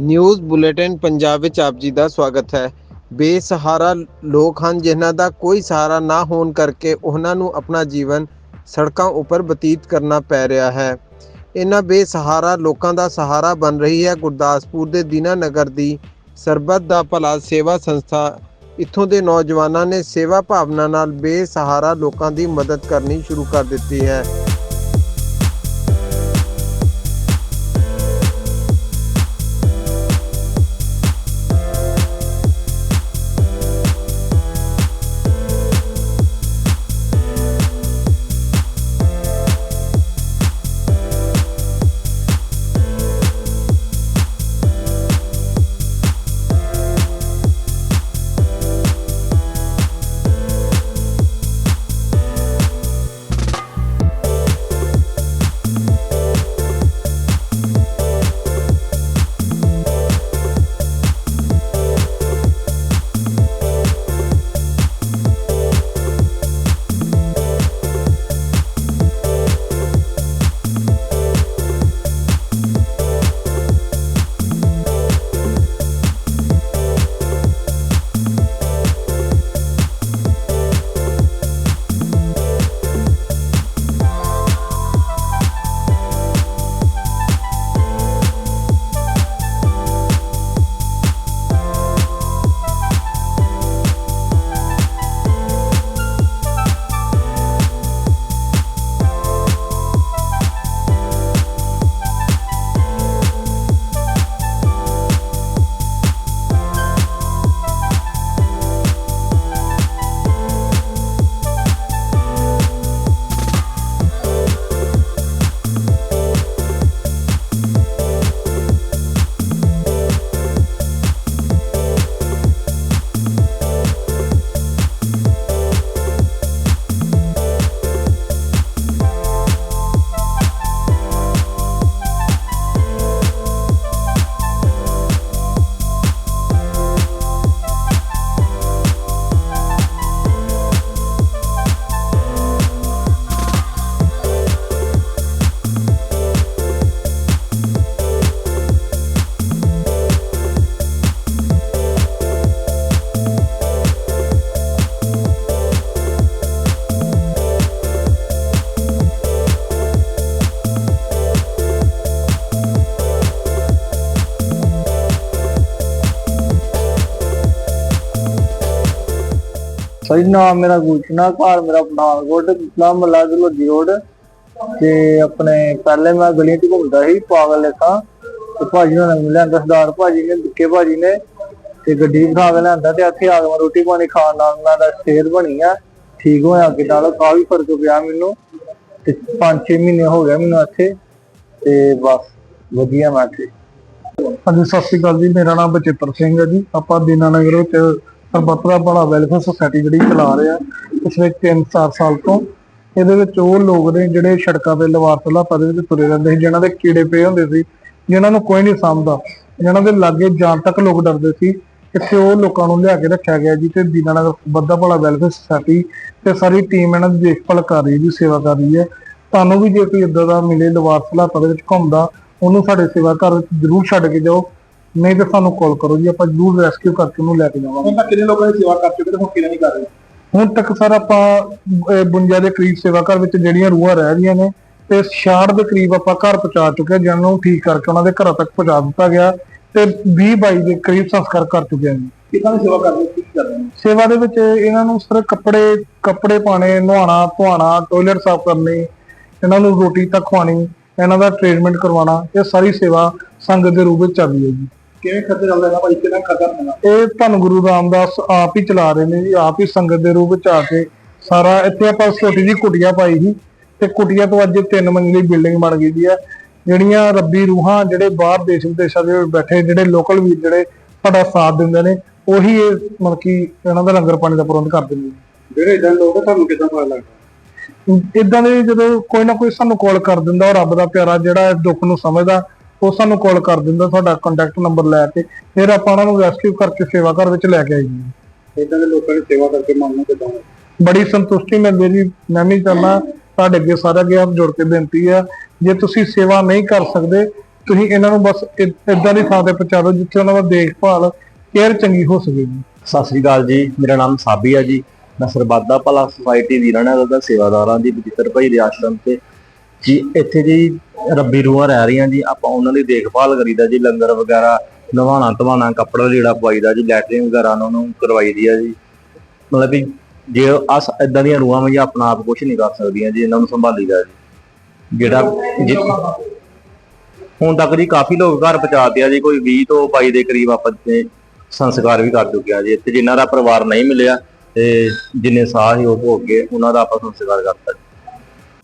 News bulletin Punjab ਵਿੱਚ ਆਪ ਜੀ ਦਾ ਸਵਾਗਤ ਹੈ। ਬੇਸਹਾਰਾ ਲੋਕ ਹਨ ਜਿਨ੍ਹਾਂ ਦਾ ਕੋਈ ਸਹਾਰਾ ਨਾ ਹੋਣ ਕਰਕੇ ਉਹਨਾਂ ਨੂੰ ਆਪਣਾ ਜੀਵਨ ਸੜਕਾਂ ਉੱਪਰ ਬਤੀਤ ਕਰਨਾ ਪੈ ਰਿਹਾ ਹੈ। ਇਹਨਾਂ ਬੇਸਹਾਰਾ ਲੋਕਾਂ ਦਾ ਸਹਾਰਾ ਬਣ ਰਹੀ ਹੈ। ਗੁਰਦਾਸਪੁਰ ਦੇ ਦੀਨਾ ਨਗਰ ਦੀ ਸਰਬੱਤ ਦਾ ਭਲਾ ਸੇਵਾ ਸੰਸਥਾ ਇੱਥੋਂ ਦੇ ਨੌਜਵਾਨਾਂ ਨੇ ਸੇਵਾ ਭਾਵਨਾ ਨਾਲ ਬੇਸਹਾਰਾ ਲੋਕਾਂ ਦੀ ਮਦਦ ਕਰਨੀ ਸ਼ੁਰੂ ਕਰ ਦਿੱਤੀ ਹੈ। ਸਹੀ ਨਾਮ ਮੇਰਾ ਗੁਲਸ਼ਨਾ ਘਰ ਮੇਰਾ ਪਠਾਨਕੋਟ ਇਸਲਾਮ ਮਲਾਜ ਲੋਧੀ ਰੋਡ ਤੇ ਆਪਣੇ ਪਹਿਲੇ ਮੈਂ ਗਲੀਆਂ 'ਚ ਘੁੰਮਦਾ ਸੀ, ਪਾਗਲ ਲੇਖਾ। ਤੇ ਭਾਜੀ ਨੂੰ ਮਿਲਿਆ ਸਰਦਾਰ ਭਾਜੀ ਨੇ ਵਿੱਕੇ ਭਾਜੀ ਨੇ। ਤੇ ਗੱਡੀ ਬਿਠਾ ਕੇ ਲਿਆਂਦਾ ਤੇ ਇੱਥੇ ਆ ਕੇ ਮੈਂ ਰੋਟੀ ਪਾਣੀ ਖਾਣ ਨਾਲ ਮੈਂ ਦਾ ਸਿਹਤ ਬਣੀ ਆ, ਠੀਕ ਹੋਇਆ ਅੱਗੇ ਨਾਲੋਂ ਕਾਫੀ ਫ਼ਰਕ ਪਿਆ ਮੈਨੂੰ। ਤੇ 5-6 ਮਹੀਨੇ ਹੋ ਗਏ ਮੈਨੂੰ ਇੱਥੇ, ਤੇ ਬਸ ਵਧੀਆ ਮੈਂ ਇੱਥੇ। ਹਾਂਜੀ, ਸਤਿ ਸ਼੍ਰੀ ਅਕਾਲ ਜੀ, ਮੇਰਾ ਨਾਮ ਬਚਿੱਤਰ ਸਿੰਘ ਹੈ ਜੀ। ਆਪਾਂ ਦੀਨਾਨਗਰ ਵਿੱਚ ਸਰਬੱਤ ਦਾ ਵੈਲਫੇਅਰ ਸੁਸਾਇਟੀ ਜਿਹੜੀ ਚਲਾ ਰਹੇ ਪਿਛਲੇ 3-4 ਸਾਲ ਤੋਂ। ਇਹਦੇ ਵਿੱਚ ਉਹ ਲੋਕ ਨੇ ਜਿਹੜੇ ਸੜਕਾਂ ਤੇ ਲਵਾਰਸ ਹਾਲਾਤਾਂ ਦੇ ਵਿੱਚ ਤੁਰੇ ਰਹਿੰਦੇ ਸੀ, ਜਿਨ੍ਹਾਂ ਦੇ ਕੀੜੇ ਪਏ ਹੁੰਦੇ ਸੀ, ਜਿਨ੍ਹਾਂ ਨੂੰ ਕੋਈ ਨਹੀਂ ਸਮਝਦਾ ਜਿਨ੍ਹਾਂ ਦੇ ਲਾਗੇ ਜਾਣ ਤੱਕ ਲੋਕ ਡਰਦੇ ਸੀ, ਇੱਥੇ ਉਹ ਲੋਕਾਂ ਨੂੰ ਲਿਆ ਕੇ ਰੱਖਿਆ ਗਿਆ ਜੀ ਤੇ ਦੀਨਾਨਗਰ ਸਰਬੱਤ ਦਾ ਭਲਾ ਵੈਲਫੇਅਰ ਸੁਸਾਇਟੀ ਤੇ ਸਾਰੀ ਟੀਮ ਇਹਨਾਂ ਦੀ ਦੇਖਭਾਲ ਕਰ ਰਹੀ ਹੈ ਜੀ, ਸੇਵਾ ਕਰ ਰਹੀ ਹੈ। ਤੁਹਾਨੂੰ ਵੀ ਜੇ ਕੋਈ ਇਦਾਂ ਦਾ ਮਿਲੇ ਲਵਾਰਸ ਹਾਲਾਤਾਂ ਦੇ ਵਿੱਚ ਘੁੰਮਦਾ, ਉਹਨੂੰ ਸਾਡੇ ਸੇਵਾ ਘਰ ਵਿੱਚ ਜ਼ਰੂਰ ਛੱਡ ਕੇ ਜਾਓ। ਨਹੀਂ ਤਾਂ ਸਾਨੂੰ ਕਾਲ ਕਰੋ ਜੀ ਆਪਾਂ ਜ਼ਰੂਰ ਰੈਸਕਿਊ ਕਰਕੇ ਉਹਨੂੰ ਲੈ ਕੇ ਜਾਵਾਂਗੇ। ਤੱਕ ਕਿੰਨੇ ਲੋਕਾਂ ਦੀ ਸੇਵਾ ਕਰ ਚੁੱਕੇ ਤੇ ਹੁਣ ਕਿਹਨਾਂ ਨਹੀਂ ਕਰ ਰਹੇ ਹੁਣ ਤੱਕ ਸਰ ਆਪਾਂ ਅਹ, 52 ਦੇ ਕਰੀਬ ਸੇਵਾ ਘਰ ਵਿੱਚ ਜਿਹੜੀਆਂ ਰੂਹਾਂ ਰਹਿ ਰਹੀਆਂ ਨੇ ਤੇ 66 ਦੇ ਕਰੀਬ ਆਪਾਂ ਘਰ ਪਹੁੰਚਾ ਚੁੱਕੇ ਜਿਨ੍ਹਾਂ ਨੂੰ ਠੀਕ ਕਰਕੇ ਉਹਨਾਂ ਦੇ ਘਰਾਂ ਤੱਕ ਪਹੁੰਚਾ ਦਿੱਤਾ ਗਿਆ ਤੇ 20 22 ਦੇ ਕਰੀਬ ਸੰਸਕਾਰ ਕਰ ਚੁੱਕੇ ਹਾਂ ਜੀ। ਕਿੰਨਾਂ ਦੀ ਸੇਵਾ ਕਰਦੇ ਕੀ ਕਰ ਰਹੇ ਸੇਵਾ ਦੇ ਵਿੱਚ ਇਹਨਾਂ ਨੂੰ ਸਰ ਕੱਪੜੇ ਕੱਪੜੇ ਪਾਣੇ ਨਹਾਉਣਾ ਧੋਣਾ ਟਾਇਲਟ ਸਾਫ਼ ਕਰਨੀ ਇਹਨਾਂ ਨੂੰ ਰੋਟੀ ਤੱਕ ਖਵਾਣੀ ਇਹਨਾਂ ਦਾ ਟ੍ਰੀਟਮੈਂਟ ਕਰਵਾਉਣਾ ਇਹ ਸਾਰੀ ਸੇਵਾ ਸੰਗਤ ਦੇ ਰੂਪ ਵਿੱਚ ਚੱਲ ਰਹੀ ਹੈ ਜੀ। ਕਿਵੇਂ ਖਰਚਾ ਚੱਲਦਾ ਹੈ ਭਾਈ? ਕਿੰਨਾ ਖਰਚਾ ਹੋਣਾ ਇਹ ਧੰਨ ਗੁਰੂ ਰਾਮਦਾਸ ਆਪ ਹੀ ਚਲਾ ਰਹੇ ਨੇ ਜੀ ਆਪ ਹੀ ਸੰਗਤ ਦੇ ਰੂਪ ਵਿੱਚ ਆ ਕੇ ਸਾਰਾ ਇੱਥੇ ਆਪਾਂ ਛੋਟੀ ਜਿਹੀ ਕੁਟੀਆ ਪਾਈ ਸੀ ਤੇ ਕੁਟੀਆ ਤੋਂ ਅੱਜ ਤਿੰਨ ਮੰਜ਼ਲੀ ਬਿਲਡਿੰਗ ਬਣ ਗਈ ਦੀ ਆ। ਜਿਹੜੀਆਂ ਰੱਬੀ ਰੂਹਾਂ ਜਿਹੜੇ ਬਾਹਰ ਦੇਸ਼ ਵਿਦੇਸ਼ਾਂ ਦੇ ਬੈਠੇ ਜਿਹੜੇ ਲੋਕਲ ਵੀਰ ਜਿਹੜੇ ਸਾਡਾ ਸਾਥ ਦਿੰਦੇ ਨੇ ਉਹੀ ਇਹ ਮਤਲਬ ਕਿ ਇਹਨਾਂ ਦਾ ਲੰਗਰ ਪਾਣੀ ਦਾ ਪ੍ਰਬੰਧ ਕਰਦੇ ਨੇ। ਜਿਹੜੇ ਇਦਾਂ ਲੋਕ ਤੁਹਾਨੂੰ ਕਿਦਾਂ ਪਤਾ ਲੱਗਦਾ? ਇਦਾਂ ਦੇ ਜਦੋਂ ਕੋਈ ਨਾ ਕੋਈ ਸਾਨੂੰ ਕਾਲ ਕਰ ਦਿੰਦਾ ਉਹ ਰੱਬ ਦਾ ਪਿਆਰਾ ਜਿਹੜਾ ਇਸ ਦੁੱਖ ਨੂੰ ਸਮਝਦਾ ਉਹ ਸਾਨੂੰ ਕਾਲ ਕਰ ਦਿੰਦਾ ਸਾਡਾ ਕੰਟੈਕਟ ਨੰਬਰ ਲੈ ਕੇ ਫਿਰ ਆਪਾਂ ਉਹਨਾਂ ਨੂੰ ਰੈਸਕਿਊ ਕਰਕੇ ਸੇਵਾ ਘਰ ਵਿੱਚ ਲੈ ਕੇ ਆਈਏ ਇਦਾਂ ਦੇ ਲੋਕਾਂ ਦੀ ਸੇਵਾ ਕਰਕੇ ਮਨ ਨੂੰ ਕਿਦਾਂ ਬੜੀ ਸੰਤੁਸ਼ਟੀ ਮਿਲਦੀ ਜੀ। ਮੈਂ ਵੀ ਚਾਹੁੰਦਾ ਤੁਹਾਡੇ ਅੱਗੇ ਸਾਰਾ ਅੱਗੇ ਹੱਥ ਜੋੜ ਕੇ ਬੇਨਤੀ ਹੈ ਜੇ ਤੁਸੀਂ ਸੇਵਾ ਨਹੀਂ ਕਰ ਸਕਦੇ ਤੁਸੀਂ ਇਹਨਾਂ ਨੂੰ ਬਸ ਇਦਾਂ ਦੀ ਥਾਂ ਤੇ ਪਹੁੰਚਾ ਦਿਓ ਜਿੱਥੇ ਉਹਨਾਂ ਦਾ ਦੇਖਭਾਲ ਕੇਅਰ ਚੰਗੀ ਹੋ ਸਕੇ ਜੀ। ਸਤਿ ਸ੍ਰੀ ਅਕਾਲ ਜੀ। ਮੇਰਾ ਨਾਮ ਸਾਬੀ ਆ ਜੀ। ਮੈਂ ਭਲਾ ਸੁਸਾਇਟੀ ਵੀਰਾਣਾ ਦਾ ਸੇਵਾਦਾਰਾਂ ਦੀ ਬਜਿੱਤਰ ਭਾਈ ਦੇ ਆਸ਼ਰਮ ਤੇ ਜੀ, ਇੱਥੇ ਜੀ ਰੱਬੀ ਰੂਹਾਂ ਰਹਿ ਰਹੀਆਂ ਜੀ, ਆਪਾਂ ਉਹਨਾਂ ਦੀ ਦੇਖਭਾਲ ਕਰੀਦਾ ਜੀ, ਲੰਗਰ ਵਗੈਰਾ, ਨਵਾਣਾ ਧਵਾਣਾ, ਕੱਪੜਾ ਲੀੜਾ ਪਵਾਈਦਾ ਜੀ, ਲੈਟਰਿੰਗ ਵਗੈਰਾ ਉਹਨਾਂ ਨੂੰ ਕਰਵਾਈਦੀ ਆ ਜੀ। ਮਤਲਬ ਵੀ ਜੇ ਅਸ ਇਦਾਂ ਦੀਆਂ ਰੂਹਾਂ ਵੀ ਆਪਣਾ ਆਪ ਕੁਝ ਨਹੀਂ ਕਰ ਸਕਦੀਆਂ ਜੀ, ਇਹਨਾਂ ਨੂੰ ਸੰਭਾਲੀਦਾ ਜੀ। ਜਿਹੜਾ ਜਿ- ਹੁਣ ਤੱਕ ਜੀ ਕਾਫੀ ਲੋਕ ਘਰ ਪਹੁੰਚਾਤੇ ਆ ਜੀ, ਕੋਈ 20 ਤੋਂ 22 ਦੇ ਕਰੀਬ ਆਪਾਂ ਸੰਸਕਾਰ ਵੀ ਕਰ ਚੁੱਕਿਆ ਜੀ। ਤੇ ਜਿਨ੍ਹਾਂ ਦਾ ਪਰਿਵਾਰ ਨਹੀਂ ਮਿਲਿਆ ਤੇ ਜਿੰਨੇ ਸਾਹ ਸੀ ਉਹ ਭੋਗ ਗਏ ਉਹਨਾਂ ਦਾ ਆਪਾਂ ਸੰਸਕਾਰ ਕਰਤਾ ਜੀ।